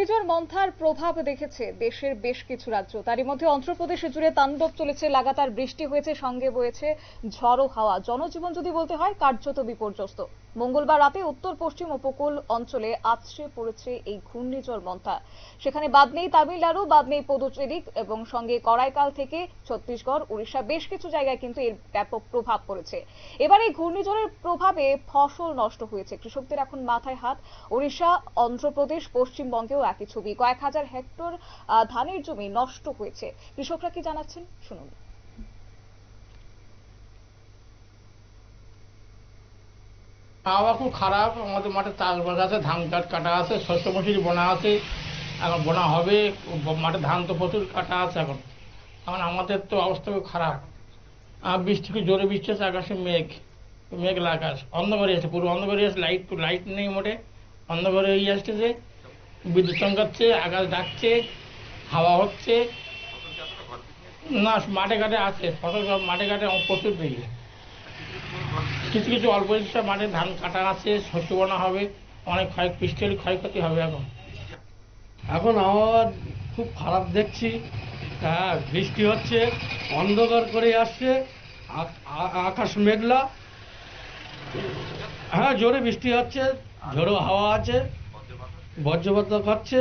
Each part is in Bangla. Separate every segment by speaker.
Speaker 1: ঘূর্ণিঝড় মন্থার প্রভাব দেখেছে। দেশের বেশ কিছু রাজ্য, তারই মধ্যে অন্ধ্রপ্রদেশে জুড়ে তাণ্ডব চলেছে, লাগাতার বৃষ্টি হয়েছে, সঙ্গে বয়েছে ঝড়ো হাওয়া। জনজীবন যদি বলতে হয়, কার্যত বিপর্যস্ত। মঙ্গলবার রাতে উত্তর পশ্চিম উপকূল অঞ্চলে আছড়ে পড়েছে এই ঘূর্ণিঝড় মন্থা। সেখানে বাদ নেই তামিলনাড়ু, বাদ নেই পুদুচেরি এবং সঙ্গে করাইকাল থেকে ছত্তিশগড়, উড়িষ্যা বেশ কিছু জায়গায় কিন্তু এর ব্যাপক প্রভাব পড়েছে। এবার এই ঘূর্ণিঝড়ের প্রভাবে ফসল নষ্ট হয়েছে। কৃষকদের এখন মাথায় হাত। উড়িষ্যা, অন্ধ্রপ্রদেশ, পশ্চিমবঙ্গেও একই ছবি। কয়েক হাজার হেক্টর ধানের জমি নষ্ট হয়েছে। কৃষকরা কি জানাচ্ছেন? শুনুন।
Speaker 2: আবহাওয়া খুব খারাপ। আমাদের মাঠে চাষবাস আছে, ধান কাট কাটা আছে, শস্য মসুরি বোনা আছে, এখন বোনা হবে, মাঠে ধান তো প্রচুর কাটা আছে এখন। এখন আমাদের তো অবস্থা খুব খারাপ। বৃষ্টি খুব জোরে বৃষ্টি হচ্ছে, আকাশে মেঘ, মেঘলা আকাশ। অন্ধকারে আছে পুরো অন্ধকারে আছে লাইট লাইট নেই মোটে। অন্ধকারে হয়ে আসতেছে, বিদ্যুৎ চমকাচ্ছে, আকাশ ডাকছে, হাওয়া হচ্ছে। না, মাঠে ঘাটে আছে, ফসল সব মাঠে ঘাটে প্রচুর পেয়ে কিছু কিছু অল্প কিছু মাঠে ধান কাটা আছে, শস্য বোনা হবে, অনেক ক্ষয় পৃষ্ঠের ক্ষয়ক্ষতি হবে এখন।
Speaker 3: এখন আবহাওয়া খুব খারাপ দেখছি। হ্যাঁ বৃষ্টি হচ্ছে, অন্ধকার করে আসছে আকাশ মেঘলা। হ্যাঁ জোরে বৃষ্টি হচ্ছে, ঝোড়ো হাওয়া আছে, বজ্রপাত করছে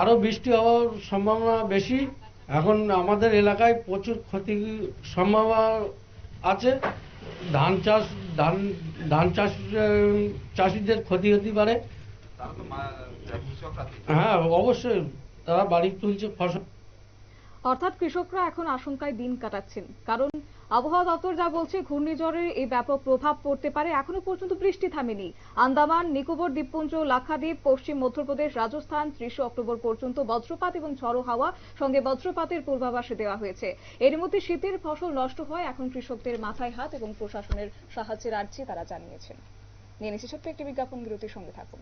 Speaker 3: আরও বৃষ্টি হওয়ার সম্ভাবনা বেশি। এখন আমাদের এলাকায় প্রচুর ক্ষতি সম্ভাবনা আছে। ধান চাষ ধান ধান চাষ চাষিদের ক্ষতি হতে পারে। হ্যাঁ অবশ্যই। তারা বাড়ি তুলছে ফসল।
Speaker 1: অর্থাৎ কৃষকরা এখন আশঙ্কায় দিন কাটাচ্ছেন। কারণ আবহাওয়া দপ্তর যা বলছে ঘূর্ণিঝড়ের এই ব্যাপক প্রভাব পড়তে পারে। এখনও পর্যন্ত বৃষ্টি থামেনি। আন্দামান, নিকোবর, দ্বীপপুঞ্জ, লাক্ষাদ্বীপ, পশ্চিম মধ্যপ্রদেশ, রাজস্থান, ত্রিশে অক্টোবর পর্যন্ত বজ্রপাত এবং ঝড়ো হাওয়া সঙ্গে বজ্রপাতের পূর্বাভাসে দেওয়া হয়েছে। এর মধ্যে শীতের ফসল নষ্ট হয়। এখন কৃষকদের মাথায় হাত এবং প্রশাসনের সাহায্যের আর্জি তারা জানিয়েছেন। নিয়ে নিচ্ছি ছোট্ট একটি বিজ্ঞাপন, বিরতির সঙ্গে থাকুন।